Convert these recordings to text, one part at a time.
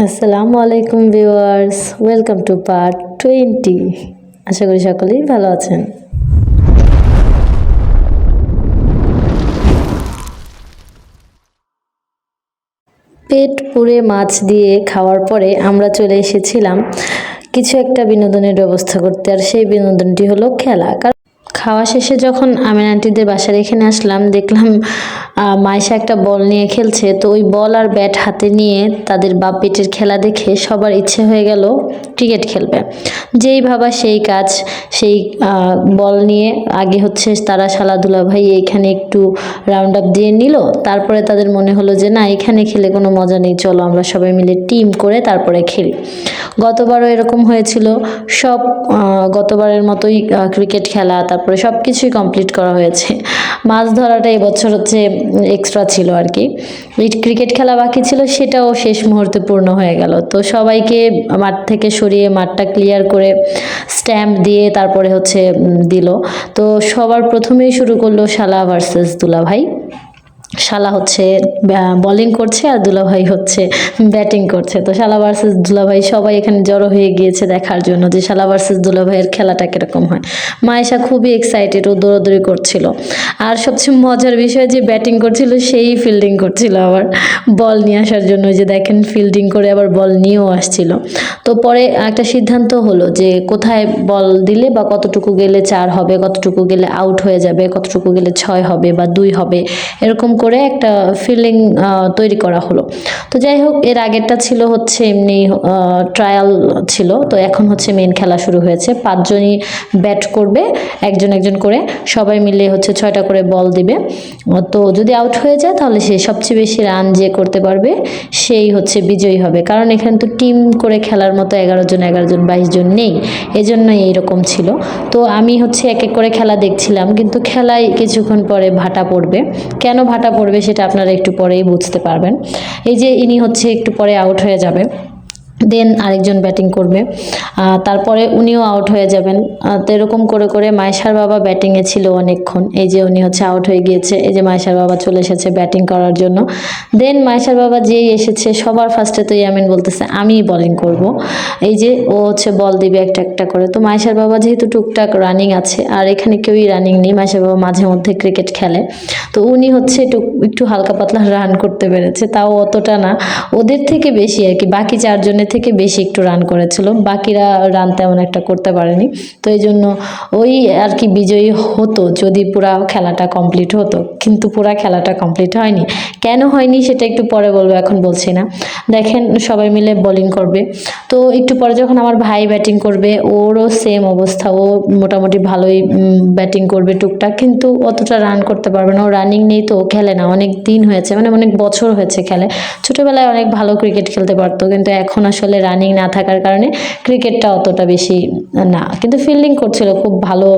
আসসালামু আলাইকুম viewers, welcome to part twenty. আশা করি সকলেই ভালো আছেন। পেট পুড়ে মাছ দিয়ে খাওয়ার পরে আমরা চলে এসেছিলাম কিছু একটা বিনোদনের ব্যবস্থা করতে, আর সেই বিনোদনটি হলো খেলা। কারণ খাওয়া শেষে যখন আমিন আন্টিদের বাসার এখানে আসলাম, দেখলাম মাইশা একটা বল নিয়ে খেলছে। তো ওই বল আর ব্যাট হাতে নিয়ে তাদের বাপ পেটের খেলা দেখে সবার ইচ্ছে হয়ে গেল ক্রিকেট খেলবে। যেই ভাবা সেই কাজ, সেই বল নিয়ে আগে হচ্ছে তারা শালাধুলা ভাই এখানে একটু রাউন্ড আপ দিয়ে নিল। তারপরে তাদের মনে হলো যে, না, এখানে খেলে কোনো মজা নেই, চলো আমরা সবাই মিলে টিম করে তারপরে খেলি। গতবারও এরকম হয়েছিল। সব গতবারের মতোই ক্রিকেট খেলা, তারপরে সব কিছুই কমপ্লিট করা হয়েছে। মাছ ধরাটা এবছর হচ্ছে এক্সট্রা ছিল আর কি। ক্রিকেট খেলা বাকি ছিল, সেটাও শেষ মুহূর্তে পূর্ণ হয়ে গেল। তো সবাইকে মাঠ থেকে সরিয়ে মাঠটা ক্লিয়ার করে স্ট্যাম্প দিয়ে তারপরে হচ্ছে দিল। তো সবার প্রথমেই শুরু করল শালা ভার্সেস দুলা ভাই শালা হচ্ছে বলিং করছে আর দুলাভাই হচ্ছে ব্যাটিং করছে। তো শালা ভার্সেস দুলাভাই সবাই এখানে জড়ো হয়ে গিয়েছে দেখার জন্য যে শালা ভার্সেস দুলাভাইয়ের খেলাটা কীরকম হয়। মায়েশা খুবই এক্সাইটেড ও দৌড়াদৌড়ি করছিল। আর সবচেয়ে মজার বিষয় যে ব্যাটিং করছিল সেই ফিল্ডিং করছিল আবার। বল নিয়ে আসার জন্য যে দেখেন ফিল্ডিং করে আবার বল নিয়েও আসছিল। তো পরে একটা সিদ্ধান্ত হলো যে কোথায় বল দিলে বা কতটুকু গেলে চার হবে, কতটুকু গেলে আউট হয়ে যাবে, কতটুকু গেলে ছয় হবে বা দুই হবে, এরকম করে একটা ফিলিং তৈরি করা হলো। তো যাই হোক, এর আগেরটা ছিল হচ্ছে এমনি ট্রায়াল ছিল। তো এখন হচ্ছে মেন খেলা শুরু হয়েছে। পাঁচজনই ব্যাট করবে, একজন একজন করে। সবাই মিলে হচ্ছে ছয়টা করে বল দিবে। তো যদি আউট হয়ে যায়, তাহলে সে সবচেয়ে বেশি রান যে করতে পারবে, সেই হচ্ছে বিজয়ী হবে। কারণ এখানে তো টিম করে খেলার মতো এগারো জন এগারো জন, বাইশ জন নেই। এজন্যই এইরকম ছিল। তো আমি হচ্ছে এক এক করে খেলা দেখছিলাম, কিন্তু খেলায় কিছুক্ষণ পরে ভাটা পড়বে। কেন ভাটা পড়বে সেটা আপনারা একটু পরেই বুঝতে পারবেন। এই যে ইনি হচ্ছে একটু পরে আউট হয়ে যাবে। দেন আরেকজন ব্যাটিং করবে। তারপরে উনিও আউট হয়ে যাবেন। তো এরকম করে করে মাইশার বাবা ব্যাটিংয়ে ছিল অনেকক্ষণ। এই যে উনি হচ্ছে আউট হয়ে গিয়েছে। এই যে মাইশার বাবা চলে এসেছে ব্যাটিং করার জন্য। দেন মায়েশার বাবা যেই এসেছে, সবার ফার্স্টে তো ইয়ামিন বলতেছে আমি বলিং করব। এই যে ও হচ্ছে বল দিবে একটা একটা করে। তো মাইশার বাবা যেহেতু টুকটাক রানিং আছে, আর এখানে কেউই রানিং নেই মাইশার বাবা মাঝে মধ্যে ক্রিকেট খেলে। তো উনি হচ্ছে একটু একটু হালকা পাতলা রান করতে পেরেছে। তাও অতটা না। ওদের থেকে বেশি আর কি। বাকি চারজনের থেকে বেশি একটু রান করেছিল। বাকিরা রান তেমন একটা করতে পারেনি। তো এই জন্য ওই আর কি বিজয়ী হতো যদি পুরা খেলাটা কমপ্লিট হতো। কিন্তু পুরা খেলাটা কমপ্লিট হয়নি। কেন হয়নি সেটা একটু পরে বলব, এখন বলছি না। দেখেন সবাই মিলে বোলিং করবে। তো একটু পরে যখন আমার ভাই ব্যাটিং করবে, ওরও সেম অবস্থা। ও মোটামুটি ভালোই ব্যাটিং করবে টুকটাক। কিন্তু অতটা রান করতে পারবে না। ও রানিং নেই তো খেলে না। অনেক দিন হয়েছে মানে অনেক বছর হয়েছে খেলে। ছোটোবেলায় অনেক ভালো ক্রিকেট খেলতে পারতো। কিন্তু এখন আসলে রানিং না থাকার কারণে ক্রিকেটটা অতটা বেশি না। কিন্তু ফিল্ডিং করছিল, খুব ভালো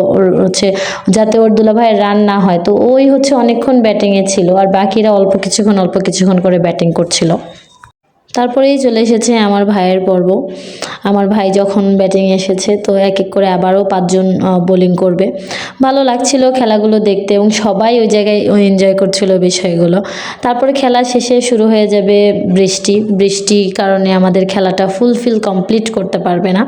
হচ্ছে যাতে ওর দুলাভাইয়ের রান না হয়। তো ওই হচ্ছে অনেকক্ষণ ব্যাটিংয়ে ছিল, আর বাকিরা অল্প কিছুক্ষণ অল্প কিছুক্ষণ করে ব্যাটিং করছিল। তারপরেই চলে এসেছে আমার ভাইয়ের পর্ব। আমার ভাই যখন ব্যাটিং এসেছে, তো এক এক করে আবারও পাঁচজন বোলিং করবে। ভালো লাগছিল খেলাগুলো দেখতে এবং সবাই ওই জায়গায় এনজয় করছিল বিষয়গুলো। তারপরে খেলা শেষে শুরু হয়ে যাবে বৃষ্টি। বৃষ্টির কারণে আমাদের খেলাটা ফুলফিল কমপ্লিট করতে পারবে না।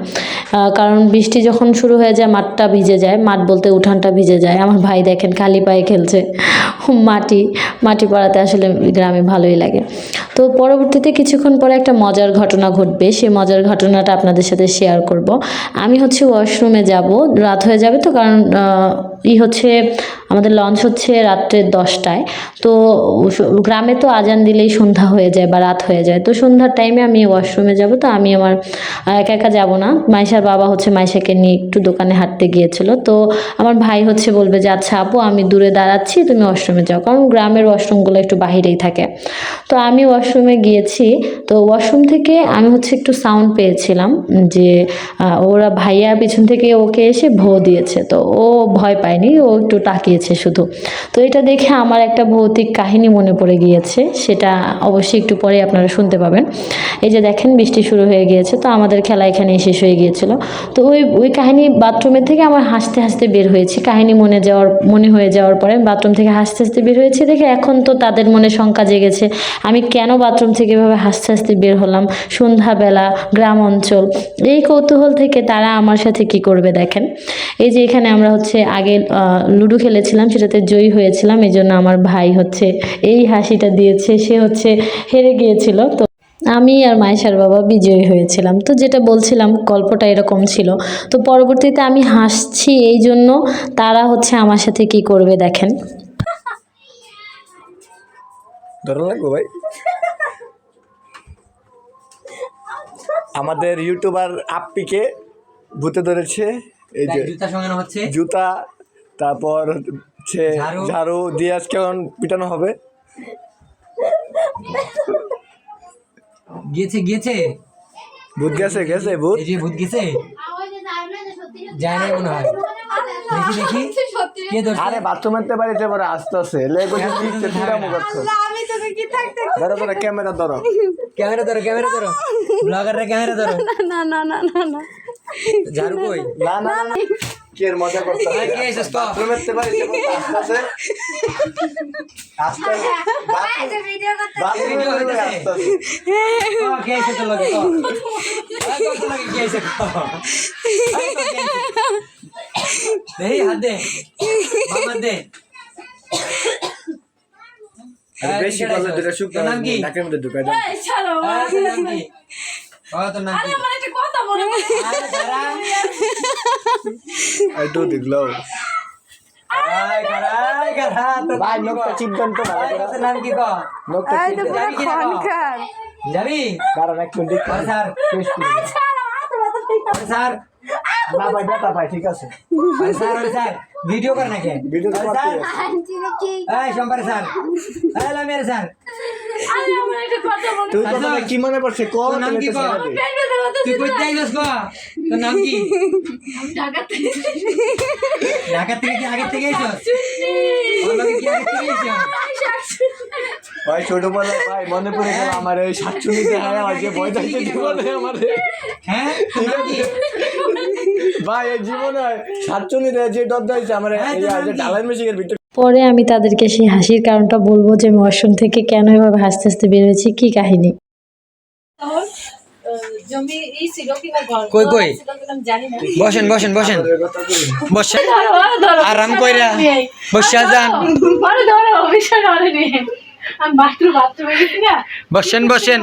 কারণ বৃষ্টি যখন শুরু হয়ে যায়, মাঠটা ভিজে যায়। মাঠ বলতে উঠানটা ভিজে যায়। আমার ভাই দেখেন খালি পায়ে খেলছে। মাটি মাটি পড়াতে আসলে গ্রামে ভালোই লাগে। তো পরবর্তীতে কিছুক্ষণ পরে একটা মজার ঘটনা ঘটবে, সেই মজার ঘটনাটা আপনাদের সাথে শেয়ার করব। আমি হচ্ছে ওয়াশরুমে যাব, রাত হয়ে যাবে তো, কারণ ই হচ্ছে, আমাদের লঞ্চ হচ্ছে রাত্রে দশটায়। তো গ্রামে তো আজান দিলেই সন্ধ্যা হয়ে যায় বা রাত হয়ে যায়। তো সন্ধ্যার টাইমে আমি ওয়াশরুমে যাব তো, আমি আমার একা একা যাব না। মাইশার বাবা হচ্ছে মাইশাকে নিয়ে একটু দোকানে হাঁটতে গিয়েছিল। তো আমার ভাই হচ্ছে বলবে যে আচ্ছা আপু, আমি দূরে দাঁড়াচ্ছি, তুমি ওয়াশরুমে যাও, কারণ গ্রামের ওয়াশরুমগুলো একটু বাহিরেই থাকে। তো আমি ওয়াশরুমে গিয়েছি, তো ওয়াশরুম থেকে আমি হচ্ছে একটু সাউন্ড পেয়েছিলাম যে ওরা ভাইয়া পিছন থেকে ওকে এসে ভো দিয়েছে, তো ও ভয় পায়নি, ও একটু তাকিয়েছে শুধু। তো এটা দেখে আমার একটা ভৌতিক কাহিনী মনে পড়ে গিয়েছে, সেটা অবশ্যই একটু পরে আপনারা শুনতে পাবেন। এই যে দেখেন, বৃষ্টি শুরু হয়ে গিয়েছে, তো আমাদের খেলা এখানেই শেষ হয়ে গিয়েছিল। তো ওই ওই কাহিনী বাথরুমের থেকে আমার হাসতে হাসতে বের হয়েছি। কাহিনী মনে যাওয়ার, মনে হয়ে যাওয়ার পরে বাথরুম থেকে হাসতে আস্তে বের হয়েছি দেখে এখন তো তাদের মনে শঙ্কা জেগেছে। আমি কেন বাথরুম থেকে এভাবে হাসতে হাসতে বের হলাম? সন্ধ্যাবেলা, গ্রাম অঞ্চল। এই কৌতূহল থেকে তারা আমার সাথে কি করবে দেখেন? এই যে এখানে আমরা হচ্ছে আগে লুডো খেলেছিলাম, সেটাতে জয়ী হয়েছিলাম এই জন্য আমার ভাই হচ্ছে এই হাসিটা দিয়েছে, সে হচ্ছে হেরে গিয়েছিল। তো আমি আর মায়েশার বাবা বিজয়ী হয়েছিলাম। তো যেটা বলছিলাম, গল্পটা এরকম ছিল। তো পরবর্তীতে আমি হাসছি এই জন্য তারা হচ্ছে আমার সাথে কি করবে দেখেন? ধরো লাগবো ভাই? আমাদের ইউটিউবার আপ্পিকে ভূতে ধরেছে এই যে জুতা সঙ্গে হচ্ছে। জুতা তারপর হচ্ছে ঝাড়ু। দিয়ে আজকে এখন পিটানো হবে। গিয়েছে গিয়েছে। ভূত গেছে গেছে ভূত। এই যে ভূত গেছে। যায় মনে হয়। দেখি দেখি। কে ধরছে? আরে বাথরুমের বাড়িতে পরে আসতেছে লেগে তোকে কি থাকতে ধরো ধরো ক্যামেরা ধরো। ক্যামেরা ধরো ক্যামেরা ধরো। ব্লগাররা ক্যামেরা ধরো। না না না না না ঝাড়ু কই? না না না কি মজা করতে আরে কে এসেছ? তো? বাথরুমের বাড়িতে আসতেছে আসতে ভিডিও করতে বাথরুমের বাড়িতে হইতেছে। আসতেছে ও, কে এসে তো লগে? তো আরে কত লাগে কে এসে তো তো কে এসে? হাত দে। মামা দে। বেশি করলে দুটো শুকনো নাকের মধ্যে ঢুকাই দাও। চলো আরে তোর নাম কি? নাম আমার একটা কথা মনে পড়ে আরে দাঁড়া। আই ডু দি গ্লো আয় কারাই কারা তোর ভাই লোকটা কও? তো ভালো করে নাম কি কো? লোকটা এই তো পুরো যাবি কি না কও? খনকার যাবি কারণ এক মিনিট স্যার। টেস্ট করি। আরে স্যার না ভাই বেটা ভাই ঠিক আছে। Sir sir. ভিডিও করে নাকি? ভিডিও করতে এই সোমবার স্যার। এই লামিয়ার স্যার। আরে আমার একটা কথা তুই। কথা কি মনে পড়ছে? কো নাম কি তুই কইতে আইছস কো তোর নাম কি? ঢাকা থেকে কি আগে থেকে আইছস কি আগে থেকে আইছস ভাই ছোট বলে ভাই মনে পড়ে গেল আমার এই সাতচুনিতে হ্যাঁ আমার যে ভয় থাকছে জীবনে আমার হ্যাঁ? তোর নাম কি ভাই এই জীবনে সাতচুনিতে যে ডর দিয়েছে আমার হ্যাঁ, এই যে? ডালাই মেশিনের ভিতরে পরে আমি তাদেরকে সেই হাসির কারণটা বলব যে আমি থেকে কেন এভাবে হাসতে হাসতে বের হয়েছি কি কাহিনী? কই, কই? বসেন বসেন বসেন। বসেন। আরাম কইরা বসা যান ধরো, বসেন বসেন।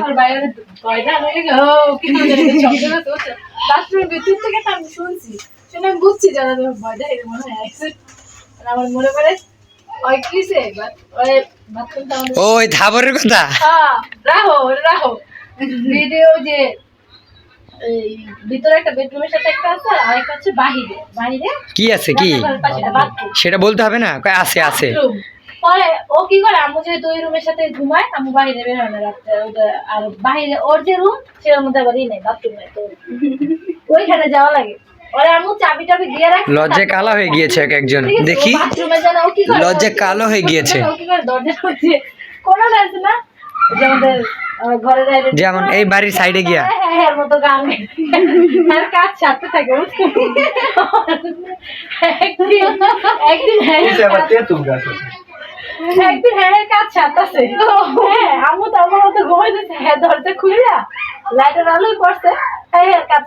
ওই ধাবরের কথা? হ্যাঁ রাহো রাহো। ভিডিও যে ভিতরে একটা বেডরুমের সাথে একটা আছে আর একটা হচ্ছে বাহিরে। বাহিরে কি আছে কি? সেটা বলতে হবে না? আছে আছে। পরে ও কি করে আম্মু যেহেতু ওই রুমের সাথে ঘুমায় আম্মু বাইরে বের হয় না রাত্রে। আর বাইরে ওর যে রুম সেটার মধ্যে আবার ই নেই বাথরুম নেই তো ওইখানে যাওয়া লাগে। ওরে আম্মু চাবি টাবি দিয়ে রাখে লজ্জে কালা হয়ে গিয়েছে এক একজন। দেখি। বাথরুমে যেন ও কি করে লজ্জা কালো হয়ে গিয়েছে। ও কি করে দরজা খুলছে। কোনো আছে না। যে আমাদের যেমন এই বাড়ির সাইডে গিয়া। হ্যাঁ হ্যাঁ এর মতো গান। আর কাজ সাথে থাকে একদিন একদিন হ্যাঁ একদিন হ্যাঁ হ্যাঁ কাজ হ্যাঁ আমু তো আমার মতো ঘুমাইতেছে। হ্যাঁ দরজা খুলিয়া লাইটের আলো পড়ছে। হ্যাঁ হ্যাঁ কাজ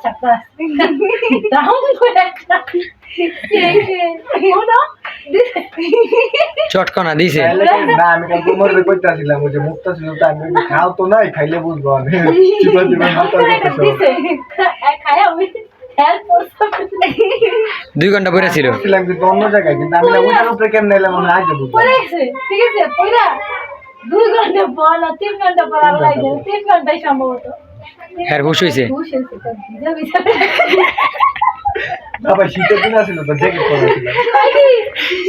চটকনা দিছে। না আমি কাল তোমার কইতে আসছিলাম যে মুক্তা ছিল তো আমি খাও তো নাই খাইলে বুঝব আমি। দিছে। খায় আমি দুই ঘণ্টা পরে ছিল। অন্য জায়গায় কিন্তু আমি না ওটার উপরে কেমন এলাম আমি আগে বুঝলাম পরে গেছে ঠিক আছে পরে দুই ঘণ্টা পর না তিন ঘণ্টা পর আবার তিন ঘন্টাই সম্ভবত। হ্যার হুশ হইছে। হুশ হয়েছে আবার শীতের দিন আসছিল তো জ্যাকেট পরা ছিল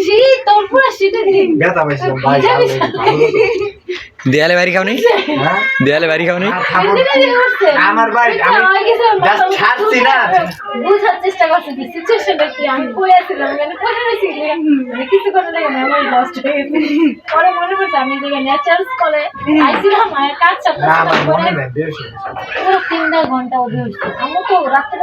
শীত তোর পুরো শীতের দিন। ব্যথা পাইছিলাম ভাই দেয়ালে বাড়ি খাও নেই হ্যাঁ? দেয়ালে বাড়ি খাও নেই আমার ভাই, আমি just ছাড়ছি না। বুঝার চেষ্টা করছি যে সিচুয়েশনটা কি? আমি কই আছিলাম মানে রয়েছি মানে কিছু করে লাগে মেমোরি লস্ট হয়ে গেছে। পরে মনে পড়ছে আমি যে ন্যাচারাল স্কুলে আইছিলাম আর কাজ না আমার মনে সাথে বেশ পুরো তিনটা ঘণ্টা অধি আমি তো রাত্রে